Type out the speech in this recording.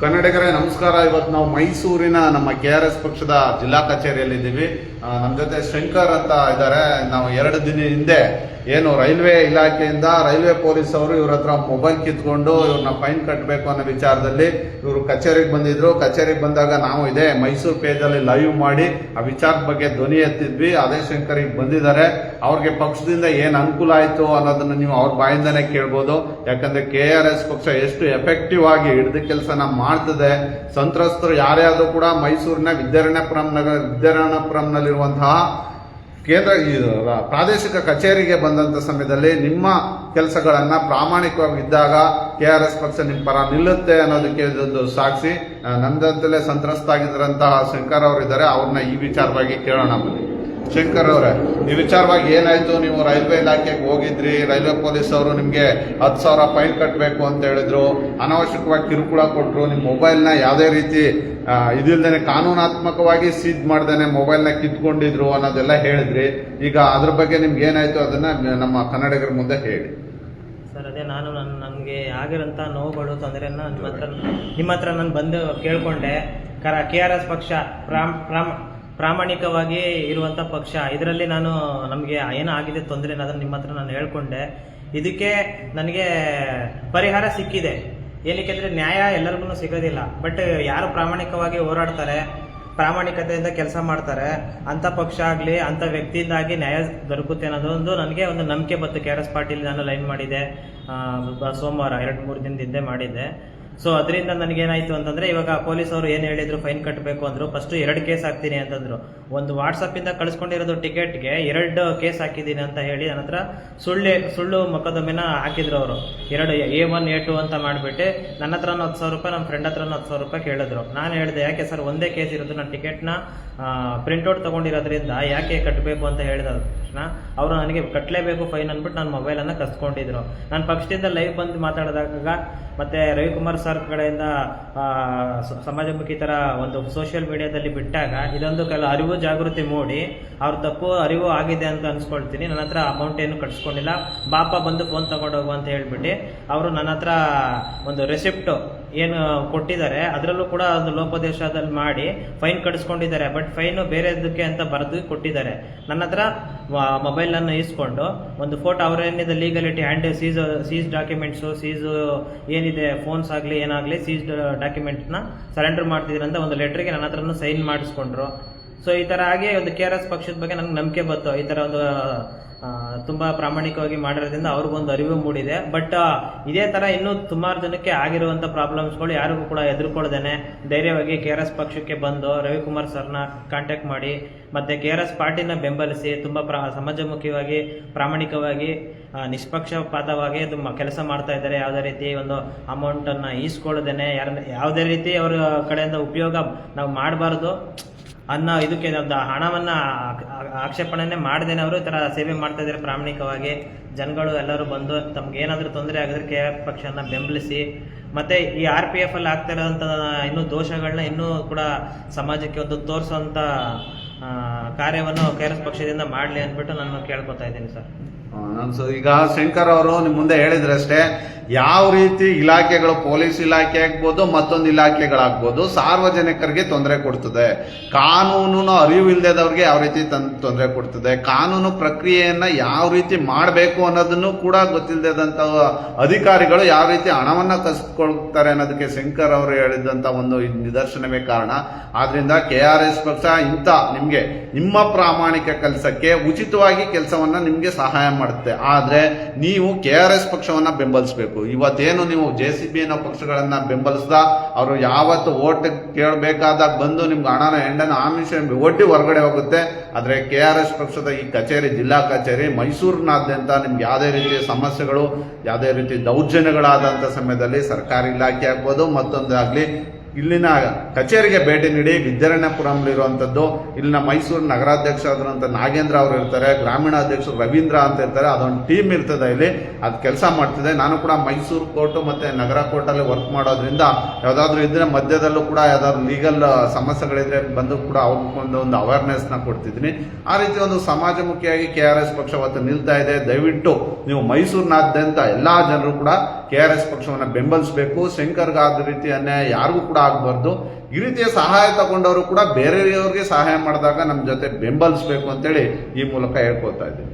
ಕನ್ನಡಿಗರೇ ನಮಸ್ಕಾರ. ಇವತ್ತು ನಾವು ಮೈಸೂರಿನ ನಮ್ಮ ಕೆ ಆರ್ ಎಸ್ ಪಕ್ಷದ ಜಿಲ್ಲಾ ಕಚೇರಿಯಲ್ಲಿ ಇದ್ದೀವಿ ಆ, ನಮ್ಮ ಜೊತೆ ಶಂಕರ್ ಅಂತ ಇದ್ದಾರೆ. ನಾವು ಎರಡು ದಿನ ಹಿಂದೆ ಏನು ರೈಲ್ವೆ ಇಲಾಖೆಯಿಂದ, ರೈಲ್ವೆ ಪೊಲೀಸ್ ಅವರು ಇವ್ರ ಹತ್ರ ಮೊಬೈಲ್ ಕಿತ್ಕೊಂಡು ಇವ್ರನ್ನ ಫೈನ್ ಕಟ್ಟಬೇಕು ಅನ್ನೋ ವಿಚಾರದಲ್ಲಿ ಇವರು ಕಚೇರಿಗೆ ಬಂದಿದ್ರು. ಕಚೇರಿಗೆ ಬಂದಾಗ ನಾವು ಇದೇ ಮೈಸೂರು ಪೇಜಲ್ಲಿ ಲೈವ್ ಮಾಡಿ ಆ ವಿಚಾರದ ಬಗ್ಗೆ ಧ್ವನಿ ಎತ್ತಿದ್ವಿ. ಅದೇ ಶಂಕರ್ ಈಗ ಬಂದಿದ್ದಾರೆ. ಅವ್ರಿಗೆ ಪಕ್ಷದಿಂದ ಏನು ಅನುಕೂಲ ಆಯಿತು ಅನ್ನೋದನ್ನ ನೀವು ಅವ್ರ ಬಾಯಿಂದನೇ ಕೇಳ್ಬೋದು. ಯಾಕಂದ್ರೆ ಕೆ ಆರ್ ಎಸ್ ಪಕ್ಷ ಎಷ್ಟು ಎಫೆಕ್ಟಿವ್ ಆಗಿ ಹಿಡಿದ ಕೆಲಸನ ಮಾಡ್ತದೆ. ಸಂತ್ರಸ್ತರು ಯಾರೇ ಆದ್ರೂ ಕೂಡ ಮೈಸೂರಿನ ವಿದ್ಯಾರಣ್ಯಪುರಂ ನಗರ ವಿದ್ಯಾರಣ್ಯಪುರಂನಲ್ಲಿರುವಂತಹ ಕೇಂದ್ರ ಪ್ರಾದೇಶಿಕ ಕಚೇರಿಗೆ ಬಂದಂತ ಸಮಯದಲ್ಲಿ ನಿಮ್ಮ ಕೆಲಸಗಳನ್ನು ಪ್ರಾಮಾಣಿಕವಾಗಿ ಇದ್ದಾಗ ಕೆ ಆರ್ ಎಸ್ ಪಕ್ಷ ನಿಮ್ಮ ಪರ ನಿಲ್ಲುತ್ತೆ ಅನ್ನೋದಕ್ಕೆ ಇದೊಂದು ಸಾಕ್ಷಿ. ನಂದಂತಲೇ ಸಂತ್ರಸ್ತಾಗಿದ್ದರಂತಹ ಶಂಕರ್ ಅವರಿದ್ದಾರೆ, ಅವ್ರನ್ನ ಈ ವಿಚಾರವಾಗಿ ಕೇಳೋಣ ಬನ್ನಿ. ಶಂಕರ್ ಅವರೇ ಈ ವಿಚಾರವಾಗಿ ಏನಾಯ್ತು? ನೀವು ರೈಲ್ವೆ ಇಲಾಖೆಗೆ ಹೋಗಿದ್ರಿ, ರೈಲ್ವೆ ಪೊಲೀಸ್ ಅವರು ನಿಮಗೆ ಹತ್ತು ಸಾವಿರ ಫೈನ್ ಕಟ್ಟಬೇಕು ಅಂತ ಹೇಳಿದ್ರು. ಅನಾವಶ್ಯಕವಾಗಿ ಕಿರುಕುಳ ಕೊಟ್ಟರು ನಿಮ್ಮ ಮೊಬೈಲ್ನ ಯಾವುದೇ ರೀತಿ ಇದಿಲ್ದೇ ಕಾನೂನಾತ್ಮಕವಾಗಿ ಸೀಜ್ ಮಾಡ್ದೇನೆ ಮೊಬೈಲ್ನ ಕಿತ್ಕೊಂಡಿದ್ರು ಅನ್ನೋದೆಲ್ಲ ಹೇಳಿದ್ರಿ. ಈಗ ಅದ್ರ ಬಗ್ಗೆ ನಿಮ್ಗೆ ಏನಾಯ್ತು ಅದನ್ನ ನಮ್ಮ ಕನ್ನಡಿಗರ ಮುಂದೆ ಹೇಳಿ. ಸರ್, ಅದೇ ನಾನು ನನ್ನ ನನಗೆ ಆಗಿರೋಂಥ ನೋವುಗಳು ತೊಂದರೆಯನ್ನು ನಿಮ್ಮ ಹತ್ರ ನಿಮ್ಮ ಹತ್ರ ನಾನು ಬಂದು ಕೇಳಿಕೊಂಡೆ. ಕರ, ಕೆ ಆರ್ ಎಸ್ ಪಕ್ಷ ಪ್ರಾಮ್ ಪ್ರಾಮ್ ಪ್ರಾಮಾಣಿಕವಾಗಿ ಇರುವಂಥ ಪಕ್ಷ. ಇದರಲ್ಲಿ ನಾನು ನಮಗೆ ಏನೋ ಆಗಿದೆ ತೊಂದರೆ ಅದನ್ನು ನಿಮ್ಮ ಹತ್ರ ನಾನು ಹೇಳ್ಕೊಂಡೆ. ಇದಕ್ಕೆ ನನಗೆ ಪರಿಹಾರ ಸಿಕ್ಕಿದೆ. ಏನಕ್ಕೆ ಅಂದರೆ ನ್ಯಾಯ ಎಲ್ಲರಿಗೂ ಸಿಗೋದಿಲ್ಲ. ಬಟ್ ಯಾರು ಪ್ರಾಮಾಣಿಕವಾಗಿ ಹೋರಾಡ್ತಾರೆ, ಪ್ರಾಮಾಣಿಕತೆಯಿಂದ ಕೆಲಸ ಮಾಡ್ತಾರೆ, ಅಂಥ ಪಕ್ಷ ಆಗಲಿ, ಅಂಥ ವ್ಯಕ್ತಿಯಿಂದಾಗಿ ನ್ಯಾಯ ದೊರಕುತ್ತೆ ಅನ್ನೋದೊಂದು ನನಗೆ ಒಂದು ನಂಬಿಕೆ ಬಂತು ಕೆ ಆರ್ ಎಸ್ ಪಾಟೀಲ್ ನಾನು ಲೈನ್ ಮಾಡಿದೆ ಸೋಮವಾರ, ಎರಡು ಮೂರು ಹಿಂದೆ ಮಾಡಿದ್ದೆ. ಸೊ ಅದರಿಂದ ನನಗೇನಾಯಿತು ಅಂತಂದರೆ, ಇವಾಗ ಪೊಲೀಸ್ ಅವರು ಏನು ಹೇಳಿದ್ರು, ಫೈನ್ ಕಟ್ಟಬೇಕು ಅಂದರು ಫಸ್ಟು ಎರಡು ಕೇಸ್ ಹಾಕ್ತೀನಿ ಅಂತಂದರು. ಒಂದು ವಾಟ್ಸಪ್ಪಿಂದ ಕಳಿಸ್ಕೊಂಡಿರೋದು ಟಿಕೆಟ್ಗೆ ಎರಡು ಕೇಸ್ ಹಾಕಿದ್ದೀನಿ ಅಂತ ಹೇಳಿ ನನ್ನ ಹತ್ರ ಸುಳ್ಳು ಸುಳ್ಳು ಮೊಕದ್ದಮೆನ ಹಾಕಿದ್ರು ಅವರು. ಎರಡು ಎ ಒನ್, ಎ ಟು ಅಂತ ಮಾಡಿಬಿಟ್ಟು ನನ್ನ ಹತ್ರನೂ ಹತ್ತು ಸಾವಿರ ರೂಪಾಯಿ, ನಮ್ಮ ಫ್ರೆಂಡ್ ಹತ್ರನೂ ಹತ್ತು ಸಾವಿರ ರೂಪಾಯಿ ಕೇಳಿದ್ರು. ನಾನು ಹೇಳಿದೆ, ಯಾಕೆ ಸರ್, ಒಂದೇ ಕೇಸ್ ಇರೋದು, ನಾನು ಟಿಕೆಟ್ನ ಪ್ರಿಂಟ್ಔಟ್ ತೊಗೊಂಡಿರೋದ್ರಿಂದ ಯಾಕೆ ಕಟ್ಟಬೇಕು ಅಂತ ಹೇಳಿದ ತಕ್ಷಣ ಅವರು ನನಗೆ ಕಟ್ಟಲೇಬೇಕು ಫೈನ್ ಅಂದ್ಬಿಟ್ಟು ನನ್ನ ಮೊಬೈಲನ್ನು ಕಸ್ಕೊಂಡಿದ್ರು. ನಾನು ಪಕ್ಷದಿಂದ ಲೈವ್ ಬಂದು ಮಾತಾಡಿದಾಗ ಮತ್ತು ರವಿಕುಮಾರ್ ಸರ್ ಕಡೆಯಿಂದ ಸಮಾಜಮುಖಿ ಥರ ಒಂದು ಸೋಷಿಯಲ್ ಮೀಡಿಯಾದಲ್ಲಿ ಬಿಟ್ಟಾಗ ಇದೊಂದು ಕೆಲವು ಅರಿವು ಜಾಗೃತಿ ಮೂಡಿ, ಅವ್ರ ತಪ್ಪು ಅರಿವು ಆಗಿದೆ ಅಂತ ಅನ್ಸ್ಕೊಳ್ತೀನಿ. ನನ್ನ ಹತ್ರ ಅಮೌಂಟ್ ಏನು ಕಟ್ಸ್ಕೊಂಡಿಲ್ಲ. ಬಾಪ ಬಂದು ಫೋನ್ ತಗೊಂಡೋಗು ಅಂತ ಹೇಳ್ಬಿಟ್ಟು, ಅವರು ನನ್ನ ಹತ್ರ ಒಂದು ರೆಸಿಪ್ಟು ಏನು ಕೊಟ್ಟಿದ್ದಾರೆ, ಅದರಲ್ಲೂ ಕೂಡ ಒಂದು ಲೋಪದೇಶದಲ್ಲಿ ಮಾಡಿ ಫೈನ್ ಕಟ್ಸ್ಕೊಂಡಿದ್ದಾರೆ, ಬಟ್ ಫೈನು ಬೇರೆದಕ್ಕೆ ಅಂತ ಬರೆದು ಕೊಟ್ಟಿದ್ದಾರೆ. ನನ್ನ ಹತ್ರ ಮೊಬೈಲನ್ನು ಇಸ್ಕೊಂಡು ಒಂದು ಫೋಟೋ ಅವರೇನಿದೆ legality hand seize seize documents ಸೀಸು ಏನಿದೆ ಫೋನ್ಸ್ ಆಗಲಿ, ಏನಾಗಲಿ ಸೀಸ್ ಡಾಕ್ಯುಮೆಂಟ್ನ ಸರೆಂಡರ್ ಮಾಡ್ತಿದ್ದೀರ ಅಂತ ಒಂದು ಲೆಟ್ರಿಗೆ ನನ್ನ ಹತ್ರನೂ ಸೈನ್ ಮಾಡಿಸ್ಕೊಂಡ್ರು. ಸೊ ಈ ಥರ ಆಗಿ ಒಂದು ಕೆ ಆರ್ ಎಸ್ ಪಕ್ಷದ ಬಗ್ಗೆ ನನಗೆ ನಂಬಿಕೆ ಬಂತು. ಈ ಥರ ಒಂದು ತುಂಬಾ ಪ್ರಾಮಾಣಿಕವಾಗಿ ಮಾಡಿರೋದ್ರಿಂದ ಅವ್ರಿಗೊಂದು ಅರಿವು ಮೂಡಿದೆ. ಬಟ್ ಇದೇ ಥರ ಇನ್ನೂ ಸುಮಾರು ಜನಕ್ಕೆ ಆಗಿರುವಂಥ ಪ್ರಾಬ್ಲಮ್ಸ್ಗಳು ಯಾರಿಗೂ ಕೂಡ ಎದುರ್ಕೊಳ್ದೇನೆ ಧೈರ್ಯವಾಗಿ ಕೆ ಆರ್ ಎಸ್ ಪಕ್ಷಕ್ಕೆ ಬಂದು ರವಿಕುಮಾರ್ ಸರ್ನ ಕಾಂಟ್ಯಾಕ್ಟ್ ಮಾಡಿ, ಮತ್ತು ಕೆ ಆರ್ ಎಸ್ ಪಾರ್ಟಿನ ಬೆಂಬಲಿಸಿ, ತುಂಬ ಪ್ರಾ ಸಮಾಜಮುಖಿಯಾಗಿ ಪ್ರಾಮಾಣಿಕವಾಗಿ ನಿಷ್ಪಕ್ಷಪಾತವಾಗಿ ತುಂಬ ಕೆಲಸ ಮಾಡ್ತಾ ಇದ್ದಾರೆ. ಯಾವುದೇ ರೀತಿ ಒಂದು ಅಮೌಂಟನ್ನು ಈಸ್ಕೊಳ್ಳದೇನೆ. ಯಾರನ್ನ ಯಾವುದೇ ರೀತಿ ಅವರ ಕಡೆಯಿಂದ ಉಪಯೋಗ ನಾವು ಮಾಡಬಾರ್ದು. ಅನ್ನೋ ಇದಕ್ಕೆ ಒಂದು ಹಣವನ್ನ ಆ- ಆ- ಆಕ್ಷೇಪಣೆನೇ ಮಾಡದೇನೆ ಅವರು. ಈ ಥರ ಸೇವೆ ಮಾಡ್ತಾ ಇದ್ದಾರೆ ಪ್ರಾಮಾಣಿಕವಾಗಿ. ಜನಗಳು ಎಲ್ಲರೂ ಬಂದು ತಮ್ಗೆ ಏನಾದರೂ ತೊಂದರೆ ಆಗಿದ್ರೆ ಕೆ ಆರ್ ಪಕ್ಷನ ಬೆಂಬಲಿಸಿ. ಮತ್ತೆ ಈ ಆರ್ ಪಿ ಎಫ್ ಅಲ್ಲಿ ಆಗ್ತಾ ಇರೋಂಥ ಇನ್ನೂ ದೋಷಗಳನ್ನ ಇನ್ನೂ ಕೂಡ ಸಮಾಜಕ್ಕೆ ಒಂದು ತೋರಿಸುವಂತ ಕಾರ್ಯವನ್ನು ಕೆ ಆರ್ ಎಸ್ ಪಕ್ಷದಿಂದ ಮಾಡಲಿ ಅಂದ್ಬಿಟ್ಟು ನಾನು ಕೇಳ್ಕೊತಾ ಇದ್ದೀನಿ ಸರ್. ನಾನ್ ಈಗ ಶಂಕರ್ ಅವರು ನಿಮ್ಮ ಮುಂದೆ ಹೇಳಿದ್ರಷ್ಟೇ, ಯಾವ ರೀತಿ ಇಲಾಖೆಗಳು, ಪೊಲೀಸ್ ಇಲಾಖೆ ಆಗ್ಬೋದು, ಮತ್ತೊಂದು ಇಲಾಖೆಗಳಾಗ್ಬೋದು, ಸಾರ್ವಜನಿಕರಿಗೆ ತೊಂದರೆ ಕೊಡ್ತದೆ. ಕಾನೂನು ಅರಿವು ಇಲ್ಲದವ್ರಿಗೆ ಯಾವ ರೀತಿ ತೊಂದರೆ ಕೊಡ್ತದೆ, ಕಾನೂನು ಪ್ರಕ್ರಿಯೆಯನ್ನ ಯಾವ ರೀತಿ ಮಾಡಬೇಕು ಅನ್ನೋದನ್ನು ಕೂಡ ಗೊತ್ತಿಲ್ಲದಂತ ಅಧಿಕಾರಿಗಳು ಯಾವ ರೀತಿ ಹಣವನ್ನ ಕಸ್ಕೊಳ್ತಾರೆ ಅನ್ನೋದಕ್ಕೆ ಶಂಕರ್ ಅವರು ಹೇಳಿದಂತ ಒಂದು ನಿದರ್ಶನವೇ ಕಾರಣ. ಆದ್ರಿಂದ ಕೆ ಆರ್ ಎಸ್ ಪಕ್ಷ ಇಂಥ ನಿಮ್ಗೆ, ನಿಮ್ಮ ಪ್ರಾಮಾಣಿಕ ಕೆಲಸಕ್ಕೆ ಉಚಿತವಾಗಿ ಕೆಲಸವನ್ನ ನಿಮ್ಗೆ ಸಹಾಯ ಮಾಡುತ್ತೆ. ಆದರೆ ನೀವು ಕೆ ಆರ್ ಎಸ್ ಪಕ್ಷವನ್ನು ಬೆಂಬಲಿಸಬೇಕು. ಇವತ್ತೇನು ನೀವು ಜೆ ಸಿ ಬಿ ಅನ್ನೋ ಪಕ್ಷಗಳನ್ನು ಬೆಂಬಲಿಸ್ದಾ, ಅವರು ಯಾವತ್ತು ಓಟ್ ಕೇಳಬೇಕಾದಾಗ ಬಂದು ನಿಮ್ಗೆ ಹಣನ ಹೆಂಡನ ಆಮಿಷ ಒಡ್ಡಿ ಹೊರಗಡೆ ಹೋಗುತ್ತೆ. ಆದರೆ ಕೆ ಆರ್ ಎಸ್ ಪಕ್ಷದ ಈ ಕಚೇರಿ, ಜಿಲ್ಲಾ ಕಚೇರಿ, ಮೈಸೂರಿನಾದ್ಯಂತ ನಿಮ್ಗೆ ಯಾವುದೇ ರೀತಿಯ ಸಮಸ್ಯೆಗಳು, ಯಾವುದೇ ರೀತಿ ದೌರ್ಜನ್ಯಗಳಾದಂಥ ಸಮಯದಲ್ಲಿ ಸರ್ಕಾರಿ ಇಲಾಖೆ ಆಗ್ಬೋದು, ಮತ್ತೊಂದಾಗ್ಲಿ ಇಲ್ಲಿನ ಕಚೇರಿಗೆ ಭೇಟಿ ನೀಡಿ ವಿದ್ಯಾರಣ್ಯಪುರಂಲಿರುವಂಥದ್ದು ಇಲ್ಲಿನ ಮೈಸೂರು ನಗರಾಧ್ಯಕ್ಷ ಆದಂಥ ನಾಗೇಂದ್ರ ಅವರು ಇರ್ತಾರೆ ಗ್ರಾಮೀಣ ಅಧ್ಯಕ್ಷರು ರವೀಂದ್ರ ಅಂತ ಇರ್ತಾರೆ, ಅದೊಂದು ಟೀಮ್ ಇರ್ತದೆ ಇಲ್ಲಿ, ಅದು ಕೆಲಸ ಮಾಡ್ತಿದೆ. ನಾನು ಕೂಡ ಮೈಸೂರು ಕೋರ್ಟು ಮತ್ತು ನಗರ ಕೋರ್ಟಲ್ಲಿ ವರ್ಕ್ ಮಾಡೋದ್ರಿಂದ ಯಾವುದಾದ್ರೂ ಇದ್ರೆ ಮಧ್ಯದಲ್ಲೂ ಕೂಡ ಯಾವ್ದಾದ್ರು ಲೀಗಲ್ ಸಮಸ್ಯೆಗಳಿದ್ರೆ ಬಂದು ಕೂಡ ಅವ್ರಿಗೊಂದು ಒಂದು ಅವೇರ್ನೆಸ್ನ ಕೊಡ್ತಿದ್ದೀನಿ. ಆ ರೀತಿ ಒಂದು ಸಮಾಜಮುಖಿಯಾಗಿ ಕೆ ಆರ್ ಎಸ್ ಪಕ್ಷ ಅವತ್ತು ನಿಲ್ತಾ ಇದೆ. ದಯವಿಟ್ಟು ನೀವು ಮೈಸೂರಿನಾದ್ಯಂತ ಎಲ್ಲ ಜನರು ಕೂಡ ಕೆ ಆರ್ ಎಸ್ ಪಕ್ಷವನ್ನು ಬೆಂಬಲಿಸಬೇಕು ಶಂಕರ್ಗಾದ ರೀತಿ ಅನ್ಯಾಯ ಯಾರಿಗೂ ಕೂಡ ಆಗಬಾರ್ದು. ಈ ರೀತಿಯ ಸಹಾಯ ತಗೊಂಡವರು ಕೂಡ ಬೇರೆಯವ್ರಿಗೆ ಸಹಾಯ ಮಾಡಿದಾಗ ನಮ್ಮ ಜೊತೆ ಬೆಂಬಲಿಸಬೇಕು ಅಂತೇಳಿ ಈ ಮೂಲಕ ಹೇಳ್ಕೊತಾ ಇದ್ದೀನಿ.